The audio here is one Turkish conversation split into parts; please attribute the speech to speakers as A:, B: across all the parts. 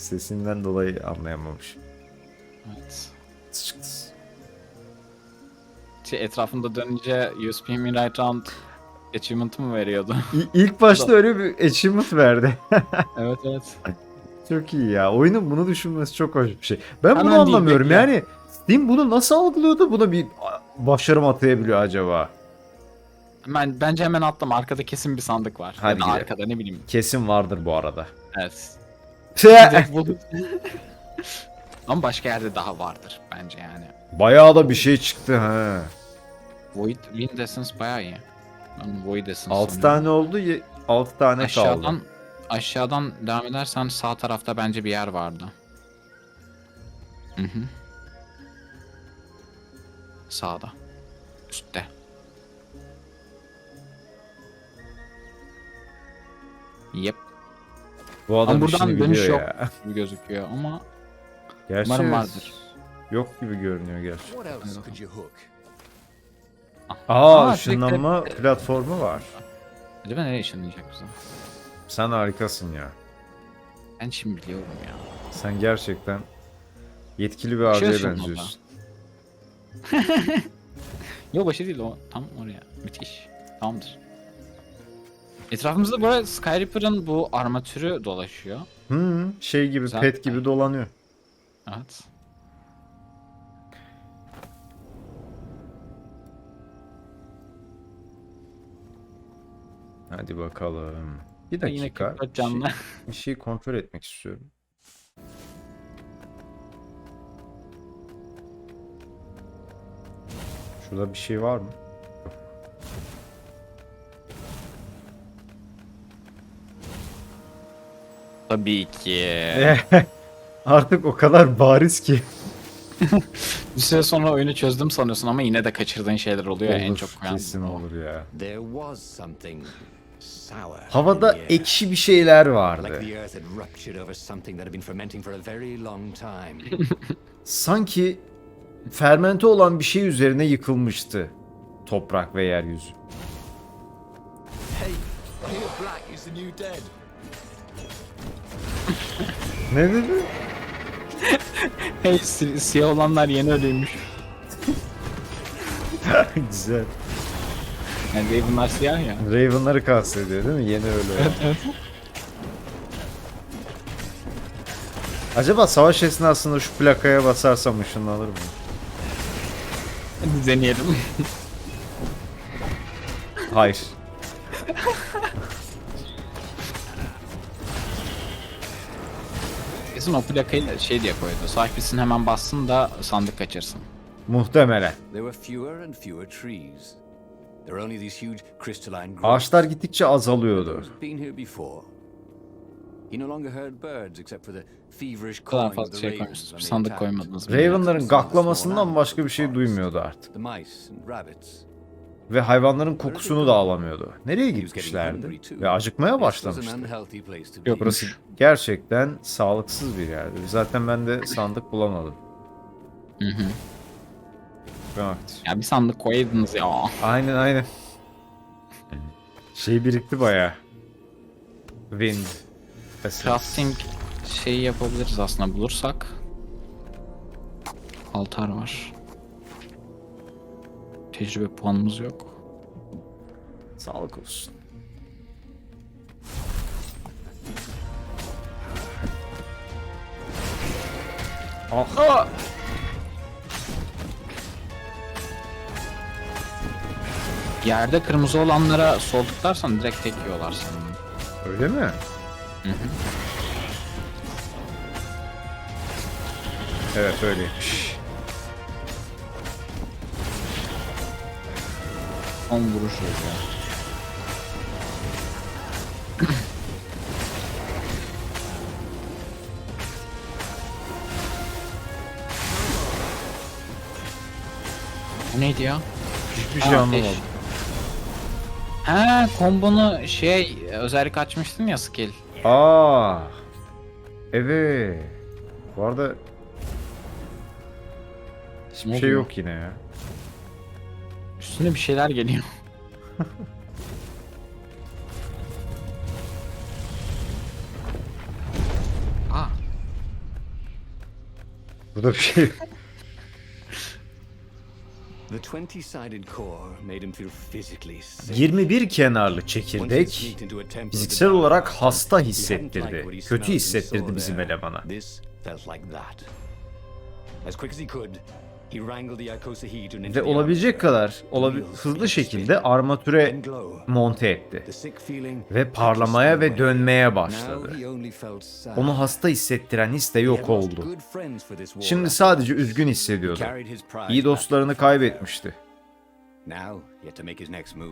A: sesinden dolayı anlayamamış.
B: Evet.
A: Çıktı.
B: Şey, etrafında dönünce USP Me Right Round achievement'ı mı veriyordu?
A: İ- İlk başta öyle bir achievement verdi.
B: evet evet.
A: çok iyi ya. Oyunun bunu düşünmesi çok hoş bir şey. Ben
B: Hemen
A: bunu anlamıyorum. Yani Steam bunu nasıl algılıyordu? Buna bir başarım atayabiliyor acaba?
B: Ben, bence hemen attım. Arkada kesin bir sandık var.
A: Hadi
B: ya
A: gidelim.
B: arkada ne bileyim.
A: Kesin vardır bu arada.
B: Evet. Direkt buldum. Ama başka yerde daha vardır bence yani.
A: Bayağı da bir şey çıktı ha.
B: Void Wind Essence bayağı iyi. Ben Void Essence
A: 6
B: sanıyorum.
A: tane oldu, 6 tane
B: aşağıdan
A: kaldı.
B: aşağıdan devam edersen sağ tarafta bence bir yer vardı. Hı hı. Sağda. Üstte. Yep.
A: Bu adam
B: Ama buradan
A: işini
B: dönüş
A: biliyor
B: yok.
A: ya.
B: gibi gözüküyor ama
A: Gerçi
B: Umarım
A: evet.
B: vardır.
A: Yok gibi görünüyor gerçi.
C: What else could you hook?
A: Aa,
B: Aa,
A: ışınlanma
B: sürekli-
A: platformu var.
B: acaba nereye ışınlayacak bizi?
A: Sen harikasın ya.
B: Ben şimdi biliyorum ya.
A: Sen gerçekten yetkili bir
B: Şey
A: abiye
B: ışınlanma.
A: benziyorsun.
B: Yok başı değil o tam oraya. Müthiş. Tamamdır. Etrafımızda bu arada Skyreaper'ın bu armatürü dolaşıyor.
A: Hı, şey gibi,
B: Güzel.
A: pet gibi dolanıyor.
B: Evet.
A: Hadi bakalım. Bir
B: Yine
A: dakika.
B: 44
A: bir
B: canlı.
A: Şey, bir şey kontrol etmek istiyorum. Şurada bir şey var mı?
B: Tabii ki.
A: Artık o kadar bariz ki.
B: Bir süre sonra oyunu çözdüm sanıyorsun ama yine de kaçırdığın şeyler oluyor ya en
A: Olur,
B: çok koyan.
A: kesin
B: o.
A: olur ya.
C: There was something sour.
A: Havada
C: in the air.
A: ekşi bir şeyler
C: Like
A: vardı.
C: the earth had ruptured over something that had been fermenting for a very long time.
A: Sanki fermente olan bir şey üzerine yıkılmıştı. Toprak ve yeryüzü.
C: hey, black is the new dead.
A: Ne dedi?
B: Hey si- siyah olanlar yeni ölüymüş.
A: Güzel.
B: Yani bunlar siyah ya.
A: Raven'ları kastediyor değil mi? Yeni öyle. Acaba savaş esnasında şu plakaya basarsam ışınlanır mı?
B: Hadi deneyelim.
A: Hayır.
B: Kesin o plakayı şey diye koydu. Sahibisin hemen bassın da sandık kaçırsın.
A: Muhtemelen. Ağaçlar gittikçe azalıyordu.
B: Bu kadar fazla şey koymuşsunuz. Sandık koymadınız.
A: Raven'ların gaklamasından başka bir şey duymuyordu artık. Ve hayvanların kokusunu da alamıyordu. Nereye gitmişlerdi? Ve acıkmaya başlamıştı.
B: Yok.
A: Burası gerçekten sağlıksız bir yerdi. Zaten ben de sandık bulamadım.
B: Hı hı.
A: Aktif.
B: Ya bir sandık koyaydınız ya.
A: Aynen aynen. Şey birikti baya. Wind.
B: Crafting şeyi yapabiliriz aslında bulursak. Altar var. Tecrübe puanımız yok.
A: Sağlık olsun. Aha!
B: Yerde kırmızı olanlara sol tıklarsan direkt tek yiyorlar sanırım.
A: Öyle mi? Evet öyleymiş.
B: Son vuruş oluyor. Bu neydi ya?
A: Hiçbir
B: Ha,
A: şey
B: ateş.
A: anlamadım.
B: Ha kombonu şey özellik açmıştın ya skill.
A: Aa. Evet. Bu arada hiçbir
B: Ne
A: şey yok yine ya.
B: Üstüne bir şeyler geliyor. Aa.
A: Burada bir şey yok.
C: The 20-sided core made him feel physically sick.
A: 21 kenarlı çekirdek fiziksel olarak hasta hissettirdi. Kötü hissettirdi bizim elemana.
C: This felt like that. As quick as he could,
A: Ve olabilecek kadar olabi hızlı şekilde armatüre monte etti. Ve parlamaya ve dönmeye başladı. Onu hasta hissettiren his de yok oldu. Şimdi sadece üzgün hissediyordu. İyi dostlarını kaybetmişti.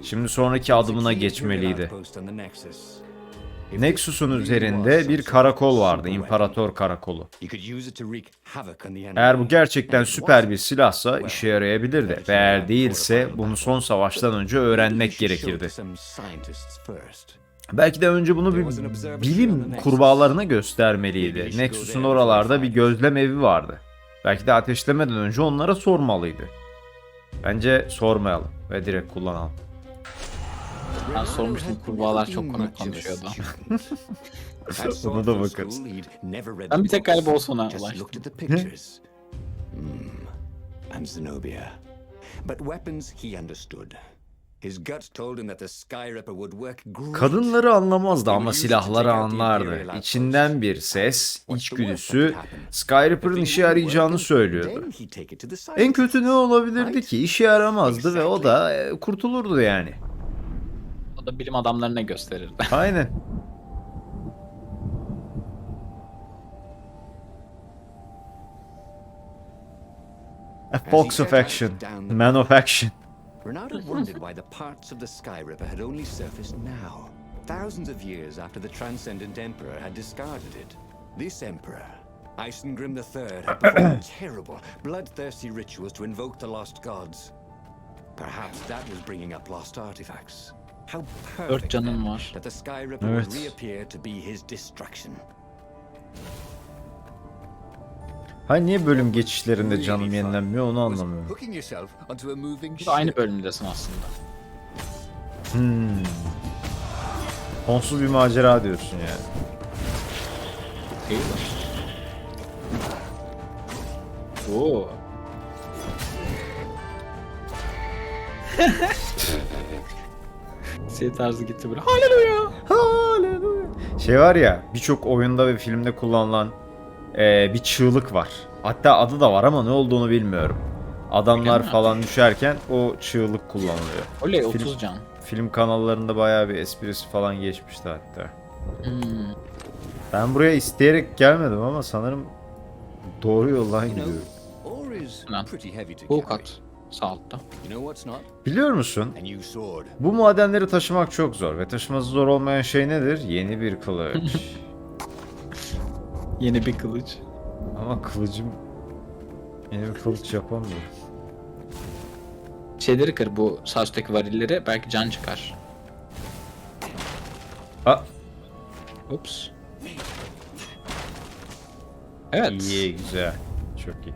A: Şimdi sonraki adımına geçmeliydi. Nexus'un üzerinde bir karakol vardı, İmparator Karakolu. Eğer bu gerçekten süper bir silahsa işe yarayabilirdi. Ve eğer değilse bunu son savaştan önce öğrenmek gerekirdi. Belki de önce bunu bir bilim kurbağalarına göstermeliydi. Nexus'un oralarda bir gözlem evi vardı. Belki de ateşlemeden önce onlara sormalıydı. Bence sormayalım ve direkt kullanalım.
B: Ben sormuştum, kurbağalar çok komik konuşuyordu.
A: Ona da bakarız.
B: Ben bir tek galiba o sona ulaştım.
C: Hmm. And Zenobia. But weapons he understood. His gut told him that the Skyripper would work great.
A: Kadınları anlamazdı ama silahları anlardı. İçinden bir ses, içgüdüsü Skyripper'ın işe yarayacağını söylüyordu. En kötü ne olabilirdi ki? İşe yaramazdı ve o da e, kurtulurdu yani.
B: Da bilim adamlarına gösterirdi.
A: Aynen. A fox of action. Man of action.
C: Renato wondered why the parts of the Sky Ripper had only surfaced now, thousands of years after the Transcendent Emperor had discarded it. This Emperor, Isengrim III, had performed terrible, bloodthirsty rituals to invoke the lost gods. Perhaps that was bringing up lost artifacts. How
B: Dört
C: perfect
B: canım var.
C: that the Sky
A: Evet.
C: reappear to be his destruction.
A: Hayır niye bölüm geçişlerinde canım yenilenmiyor onu anlamıyorum.
C: Hooking yourself onto a moving
B: Bu da aynı bölümdesin aslında.
A: Hmm. Sonsuz bir macera diyorsun yani.
B: Mi? Oo. Şey tarzı gitti böyle. Haleluya.
A: Haleluya. Şey var ya birçok oyunda ve filmde kullanılan e, bir çığlık var. Hatta adı da var ama ne olduğunu bilmiyorum. Adamlar falan düşerken o çığlık kullanılıyor.
B: Oley
A: Film-
B: 30 can.
A: Film kanallarında bayağı bir esprisi falan geçmişti hatta.
B: Hmm.
A: Ben buraya isteyerek gelmedim ama sanırım doğru yoldan gidiyorum.
C: to
B: Bu kat. Sağ altta.
C: You know what's not?
A: Biliyor musun? Bu madenleri taşımak çok zor ve taşıması zor olmayan şey nedir? Yeni bir kılıç.
B: Yeni bir kılıç.
A: ama kılıcım yeni bir kılıç yapamıyorum.
B: Şeyleri kır bu sağ üstteki varilleri belki can çıkar.
A: Aa,
B: Ups. Evet.
A: iyi güzel. Çok iyi.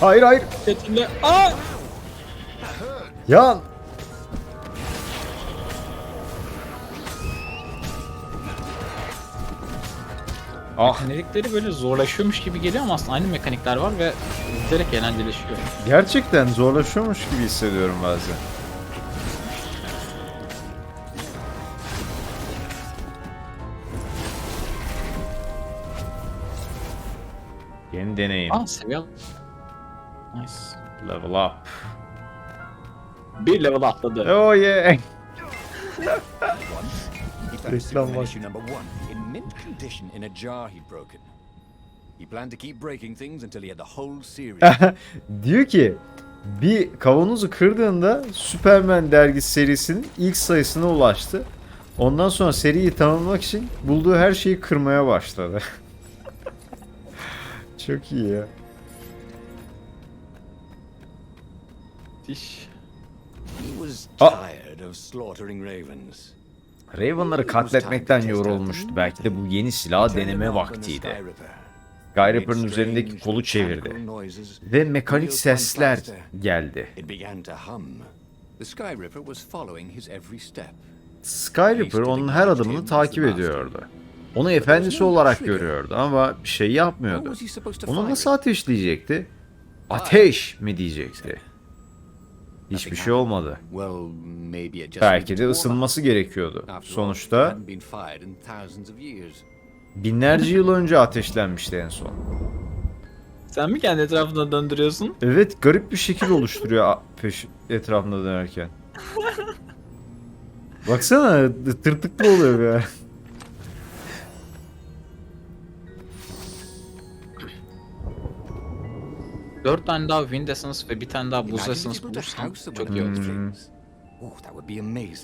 A: Hayır hayır.
B: Tetinle. Aa!
A: Ya Ah
B: Mekanikleri böyle zorlaşıyormuş gibi geliyor ama aslında aynı mekanikler var ve giderek eğlenceleşiyor.
A: gerçekten zorlaşıyormuş gibi hissediyorum bazen. Yeni deneyim.
B: Aa seviye Nice.
A: Level up.
B: Bir level atladı.
A: Oh yeah. Reklam var.
C: issue number one in mint condition in a jar he'd broken. He planned to keep breaking things until he had the whole series.
A: Diyor ki bir kavanozu kırdığında Superman dergisi serisinin ilk sayısına ulaştı. Ondan sonra seriyi tamamlamak için bulduğu her şeyi kırmaya başladı. Çok iyi ya.
B: Diş.
C: he was
A: Ah.
C: tired of slaughtering ravens.
A: Raven'ları katletmekten yorulmuştu. Belki de bu yeni silahı deneme vaktiydi. Skyreaper'ın üzerindeki kolu çevirdi. Ve mekanik sesler geldi.
C: It began to hum.
D: The Sky Ripper was following his every step.
A: Skyreaper onun her adımını takip ediyordu. Onu efendisi olarak görüyordu ama bir şey yapmıyordu. Onu nasıl ateşleyecekti? Ateş mi diyecekti? Hiçbir şey olmadı.
D: Well, maybe it just
A: Belki de ısınması gerekiyordu. Sonuçta binlerce yıl önce ateşlenmişti en son.
B: Sen mi kendi etrafında döndürüyorsun?
A: Evet garip bir şekil oluşturuyor peş etrafında dönerken. Baksana tırtıklı oluyor ya.
B: Dört tane daha Wind Essence ve bir tane daha Buz Essence bulursam çok iyi olur.
A: Hmm.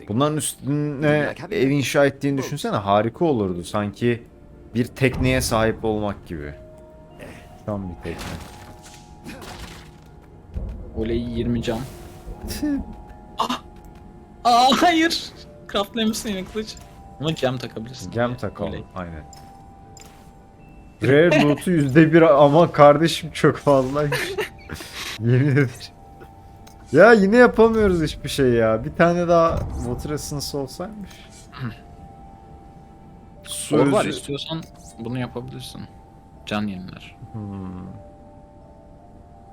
A: Bunların üstüne ev inşa ettiğini düşünsene harika olurdu. Sanki bir tekneye sahip olmak gibi. Tam bir tekne.
B: Oley 20 cam. Aa hayır. Craftlamışsın yine kılıç. Ama cam takabilirsin.
A: Gem takalım aynen. Rare loot'u yüzde bir ama kardeşim çok fazlaymış. Yemin ederim. Ya yine yapamıyoruz hiçbir şey ya. Bir tane daha Water Essence olsaymış. Su
B: Or var istiyorsan bunu yapabilirsin. Can yeniler.
A: Hmm.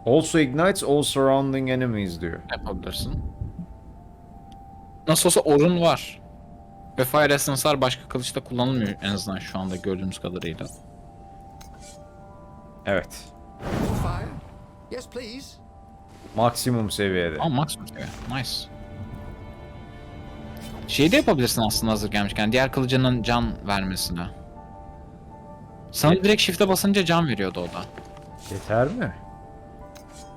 A: Also ignites all surrounding enemies diyor.
B: Yapabilirsin. Nasıl olsa orun var. Ve Fire Essence'lar başka kılıçta kullanılmıyor en azından şu anda gördüğümüz kadarıyla.
A: Evet.
D: Fire? Yes, please.
A: Maksimum seviyede.
B: Aa max seviye. Nice. Şey de yapabilirsin aslında hazır gelmişken. Diğer kılıcının can vermesine. Sana direkt shift'e basınca can veriyordu o da.
A: Yeter mi?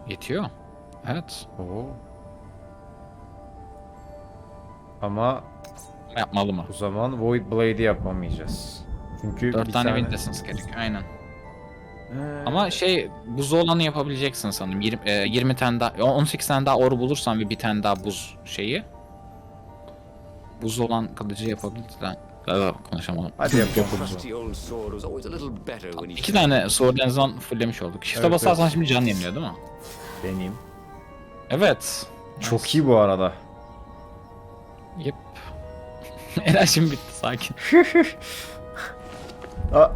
B: Yetiyor. Evet.
A: Oo. Ama
B: Yapmalı mı?
A: o zaman Void Blade'i yapamayacağız. Çünkü
B: 4
A: bir
B: tane,
A: tane...
B: Wind Essence gerekiyor. Aynen.
A: Ee,
B: Ama şey buz olanı yapabileceksin sanırım. 20, e, 20 tane daha 18 tane daha oru bulursan ve bir tane daha buz şeyi. Buz olan kılıcı yapabilirsen. Aa, konuşamadım.
A: Hadi yapalım. o zaman.
C: Trusty old sword was always a little better when he
B: İki tane sword en azından fulllemiş olduk. Shift'e
A: Evet,
B: basarsan
A: evet.
B: şimdi can yeniliyor değil mi?
A: Deneyim.
B: Evet.
A: Çok iyi bu arada.
B: Yep. Enerjim bitti sakin.
A: Aa,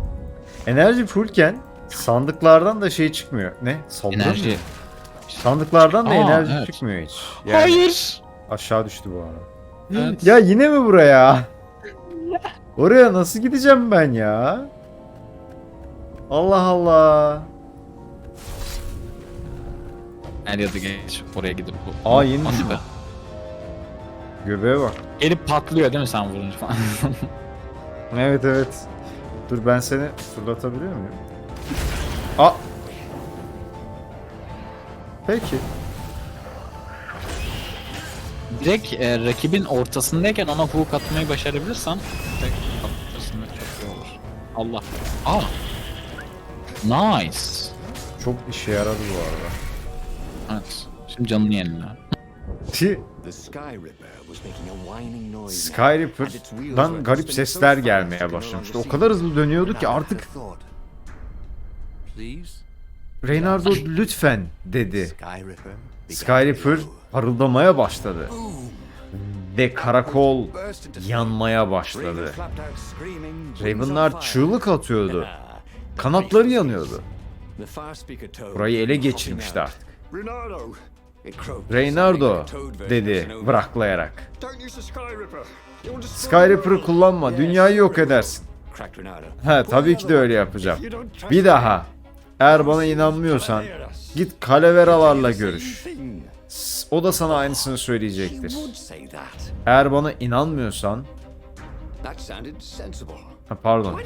A: enerji fullken sandıklardan da şey çıkmıyor. Ne? Saldırı
B: Enerji.
A: mı? Sandıklardan da
B: Aa,
A: enerji
B: evet.
A: çıkmıyor hiç. Yani
B: Hayır.
A: aşağı düştü bu arada.
B: Evet.
A: Ya yine mi buraya? Oraya nasıl gideceğim ben ya? Allah Allah.
B: Her ya da geç oraya gidip bu.
A: Aa, yeni
B: Hadi
A: düşman.
B: be.
A: Göbeğe bak.
B: Gelip patlıyor değil mi sen vurunca falan?
A: Evet evet. Dur ben seni fırlatabiliyor muyum? Aa. Peki.
B: Direkt e, rakibin ortasındayken ona hook atmayı başarabilirsen direkt patlatırsın ve çok iyi olur. Allah. Aa. Nice.
A: Çok işe yaradı bu arada.
B: Evet. Şimdi canını yenile.
A: Ti
C: The Sky Ripper was making a whining noise. now, and its wheels were
A: Skyreaper'dan garip sesler gelmeye başlamıştı. O kadar hızlı dönüyordu ki artık Reynardo lütfen dedi. Skyreaper parıldamaya başladı. Ve karakol yanmaya başladı. Raven'lar çığlık atıyordu. Kanatları yanıyordu. Burayı ele geçirmişti artık.
C: Reynardo!
A: Dedi bıraklayarak. Skyreaper'ı kullanma dünyayı yok edersin. He tabii ki de öyle yapacağım. Bir daha eğer bana inanmıyorsan git Kaleveralarla görüş. O da sana aynısını söyleyecektir. Eğer bana inanmıyorsan ha, pardon.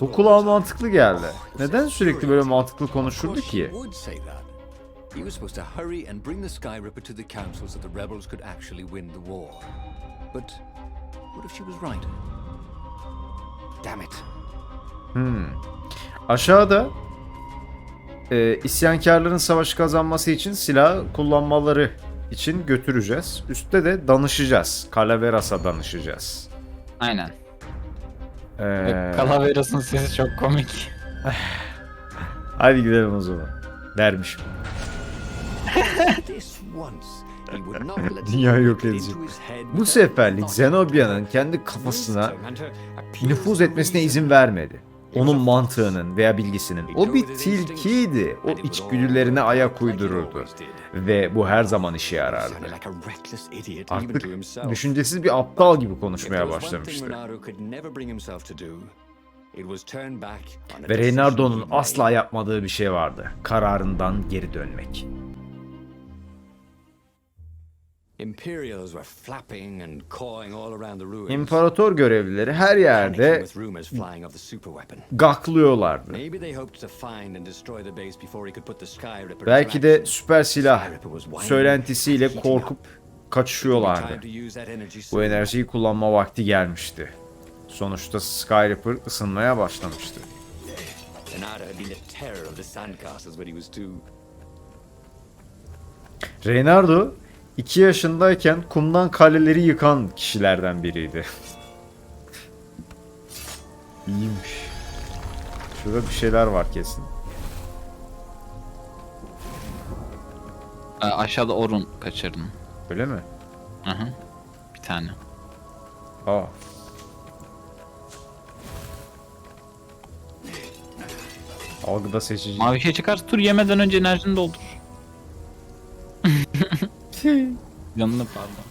A: Bu kulağa mantıklı geldi. Neden sürekli böyle mantıklı konuşurdu ki?
D: He was supposed to hurry and bring the Sky Ripper to the council so the rebels could actually win the war. But what if she was right?
C: Damn it.
A: Aşağıda e, isyankarların savaşı kazanması için silah kullanmaları için götüreceğiz. Üstte de danışacağız. Calaveras'a danışacağız.
B: Aynen.
A: Ee,
B: Calaveras'ın sesi çok komik.
A: Hadi gidelim o zaman. Dermişim.
C: This once, he would not let it
A: Dünya yok edecek. Bu seferlik Zenobia'nın kendi kafasına nüfuz etmesine izin vermedi. Onun mantığının veya bilgisinin. O bir tilkiydi. O içgüdülerine ayak uydururdu. Ve bu her zaman işe yarardı. Artık düşüncesiz bir aptal gibi konuşmaya başlamıştı. Ve Reynardo'nun asla yapmadığı bir şey vardı. Kararından geri dönmek. İmparator görevlileri her yerde gaklıyorlardı.
C: Maybe they hoped to find and destroy the base before he could put the Skyripper
A: Belki de süper silah söylentisiyle korkup kaçışıyorlardı. Bu enerjiyi kullanma vakti gelmişti. Sonuçta Skyripper ısınmaya başlamıştı.
C: Reynardo had been the terror of the sandcastles when he was two.
A: Reynardo 2 yaşındayken kumdan kaleleri yıkan kişilerden biriydi. İyiymiş. Şurada bir şeyler var kesin.
B: Ee, aşağıda Orun kaçırdın.
A: Öyle mi?
B: Hı hı. Bir tane.
A: Aa. Algıda seçici.
B: Mavi şey çıkarsa tur yemeden önce enerjini doldur. Canını pardon.